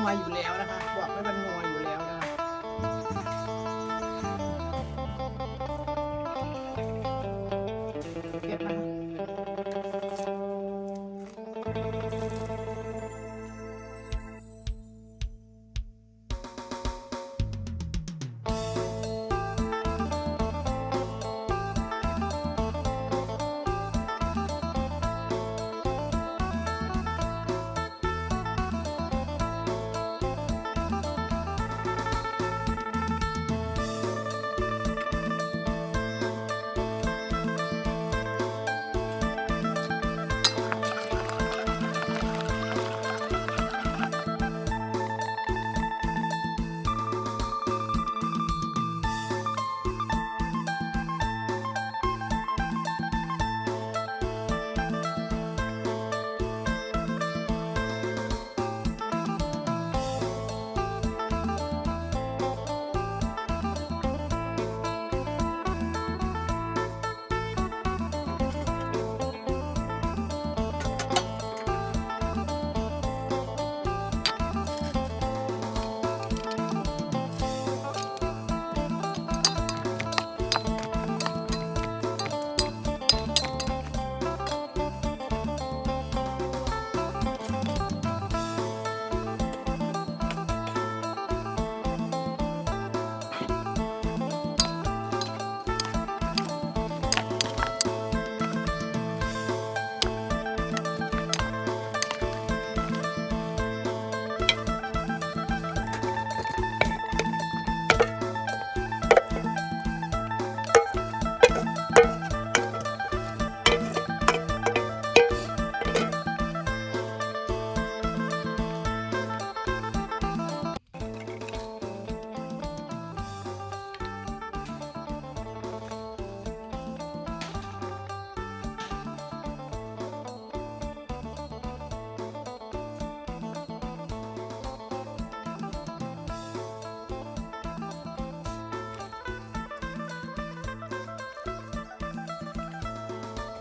นัวอยู่แล้วนะคะ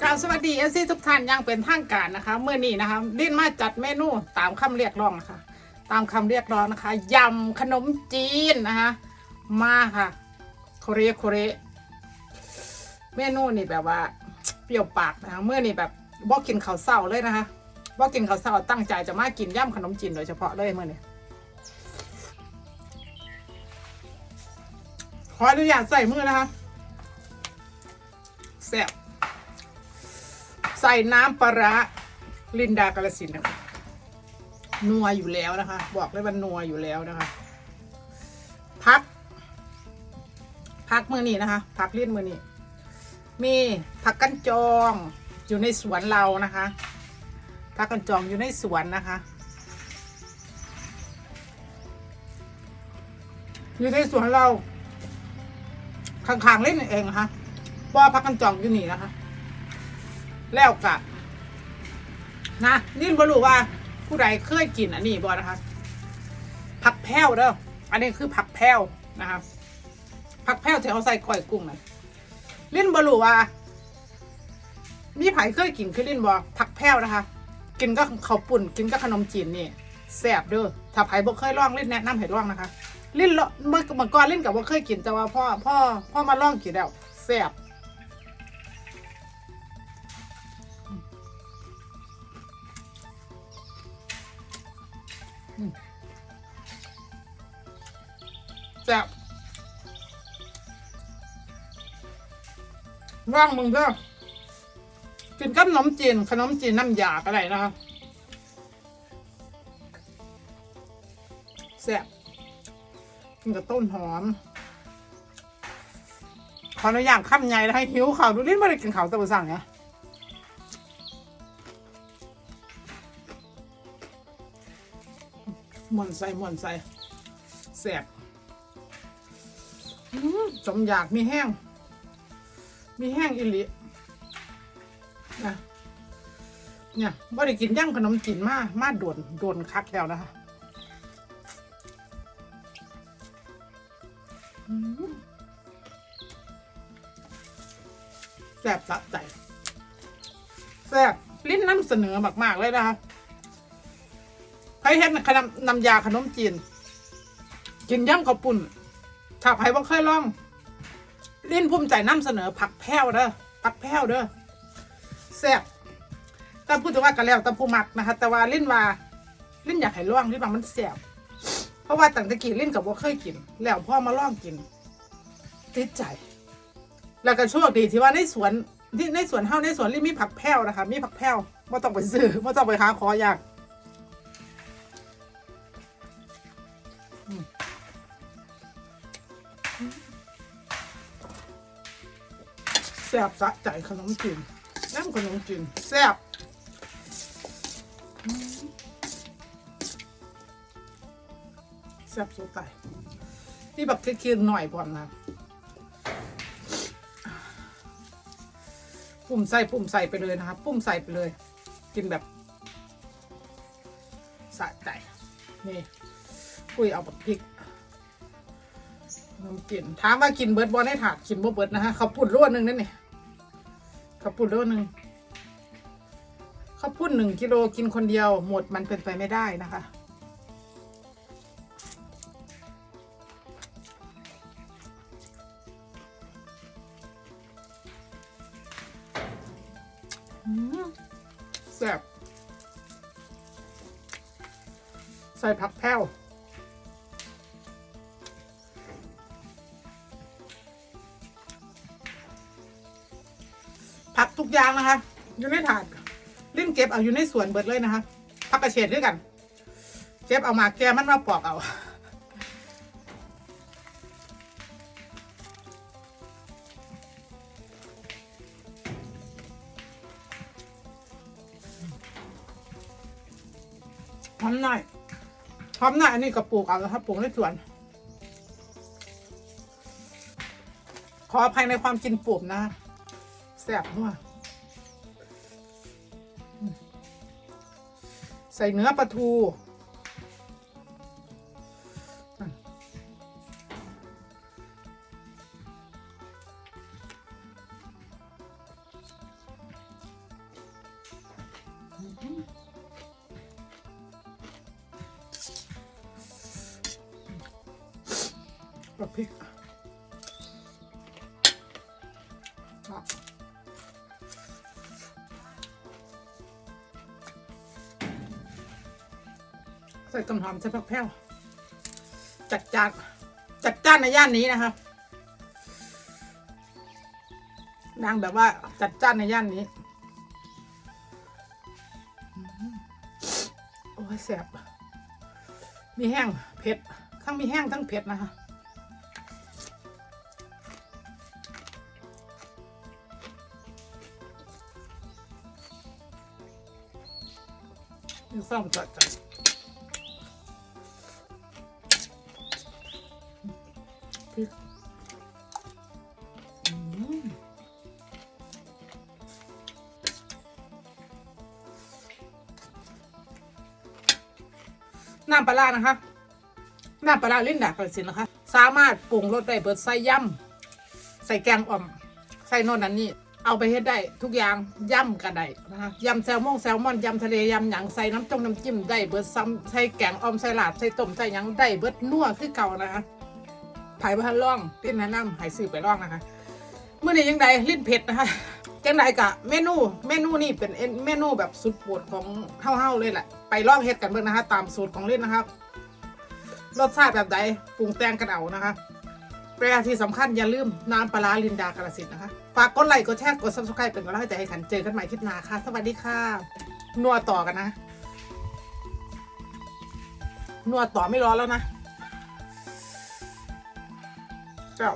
กราสวัสดีเอซีทุกท่านยังเป็นทางการนะคะเมื่อนี้นะคะลิ้นมาจัดเมนูตามคำเรียกร้องนะคะ ตามคำเรียกร้องนะคะยำขนมจีนนะคะมาค่ะโคเรโคเรเมนูนี่แบบว่าเปรี้ยวปากนะคะเมื่อนี่แบบบอกกินข้าวเศร้าเลยนะคะบอกกินข้าวเศร้าตั้งใจจะมากินย่ำขนมจีนโดยเฉพาะเลยเมื่อนี้ขออนุญาตใส่มือนะคะแซ่บ ใส่น้ำปลาร้าลินดากาลสินนะคะนัวอยู่แล้วนะคะ บอกเลยว่านัวอยู่แล้วนะคะ พัก พักมือนี้นะคะ พักลิ้นมือนี้ มีผักกันจองอยู่ในสวนเรานะคะผักกันจองอยู่ในสวนนะคะ อยู่ในสวนเราข้างๆเล่นเองนะคะเพราะว่าผักกันจองอยู่นี่นะคะ แล้วกะนะนี่บรู้ว่า ผู้ใดเคยกินอันนี้บ่นะคะผักแพ้วเด้ออันนี้คือผักแพ้วนะคะผักแพ้วที่เขาใส่ก้อยกุ้งนะลิ้นบรูว่า มีไผเคยกินคือลิ้นบอผักแพ้วนะคะ กินก็ข้าวปุ่น กินก็ขนมจีนนี่แซ่บเด้อถ้าไผบ่เคยลองลิ้นแนะนำให้ลองนะคะลิ้นเมื่อเมื่อก่อนลิ้นกับว่าเคยกินแต่ว่าพ่อพ่อพ่อมาลองกินแล้วแซ่บ ซ่บว่างมึงก็กินกับขนมจีนขนมจีนน้ำยาก็ได้นะคะแซ่บกินกับต้นหอม ขออนุญาตข้ามใหญ่ให้หิวข่าวดูลิ้นไม่ได้กินข่าวตะบุสั่งเนี่ยหม่วนใส่หม่วนใส่แซ่บ สมอยากมีแห้ง มีแห้งอิลินะเนี่ยบ่ได้กินย่ำขนมจีนมา มาโดนโดนคักแล้วนะคะแซ่บสะใจแซ่บลิ้นน้ำเสนอมาก ๆ เลยนะคะใครเฮ็ดขนมน้ำยาขนมจีน กินย่ำข้าวปุ่น ถ้าใครบ่เคยลองลิ้นภูมิใจนำเสนอผักแพ้วเด้อผักแพ้วเด้อแซ่บแต่พูดถึงว่ากันแล้วแต่ผู้มักนะคะ แต่ว่าลิ้นว่าลิ้นอยากให้ลองลิ้นว่ามันแซ่บเพราะว่าตั้งแต่กี้ลิ้นกับว่าเคยกิน แล้วพ่อมาลองกินติดใจ แล้วก็โชคดีที่ว่าในสวนที่ในสวนเฮาในสวนลิ้นมีผักแพ้วนะคะ มีผักแพ้วม่ต้องไปซื้อม่ต้องไปหาขออยากอ แซ่บสะใจขนมจีนน้ำขนมจีนแซ่บแซ่บสุดไปนี่แบบเคียนๆหน่อยก่อนนะปุ่มใส่ปุ่มใส่ไปเลยนะครับปุ่มใส่ไปเลย กินแบบสะใจนี่คุยเอาแบบพริก น้ำกินถามว่ากินเบิร์ดบอลให้ถาดกินบ่เบิร์ดนะฮะเขาวปุ่นรวดหนึ่งนั่นนี่เขาวปุ่นรวดหนึ่งข้าวปุ้นหนึ่งกิโลกินคนเดียวหมดมันเป็นไปไม่ได้นะคะแซ่บใส่ผักแพ้ว ทุกอย่างนะคะ อยู่ในถาดลิ้นเก็บเอาอยู่ในสวนเบิดเลยนะคะผักกระเฉดด้วยกันเก็บเอามาแกมันมาปอกเอาหอมหน่อยหอมหน่อยอันนี้ก็ปลูกเอาแล้วครับปลูกในสวน ขออภัยในความกินปลูกนะแซ่บมาก ใส่เนื้อปลาทูอืมกับพริก ส่ต้นหอมใส่ผักแพ้วจัดจานจัดจ้านในย่านนี้นะคะนางแบบว่าจัดจ้านในย่านนี้โอ้ยแสบมีแห้งเผ็ดทั้งมีแห้งทั้งเผ็ดนะคะมีความจัดจ้าน น้ำปลาร้านะคะ น้ำปลาร้าลิ้นดากระสินนะคะ สามารถปรุงรสได้เบิดใส่ยำใส่แกงอ่อม ใส่โน่นนั่นนี่ เอาไปเฮ็ดได้ทุกอย่างยำก็ได้นะคะยำแซลมอนแซลมอนยำทะเลยำหยังใส่น้ำจงน้ำจิ้มได้เบิดซ้ำใส่แกงอ่อมใส่ลาดใส่ต้มใส่หยังได้เบิดนัวคือเก่านะคะไผ่พันล่องลิ้นแนะนำให้ซื้อไปล่องนะคะเมื่อนี้ยังไดลิ้นเผ็ดนะคะ จังไดกะเมนูเมนูนี่เป็นเมนูแบบสุดโปรดของเฮาๆเลยแหละ ไปลองเฮ็ดกันเบิ่งนะคะตามสูตรของเลิ้นนะครับรสชาติแบบใดปรุงแต่งกันเอานะคะแปรที่สำคัญอย่าลืมน้ำปลาลินดากระสินธุ์นะคะ ฝากกดไลค์กดแชร์กด subscribe เป็นกำลังใจให้ฉันเจอกันใหม่คลิปหน้าค่ะ สวัสดีค่ะ นัวต่อกันนะ นัวต่อไม่ร้อนแล้วนะเจ้า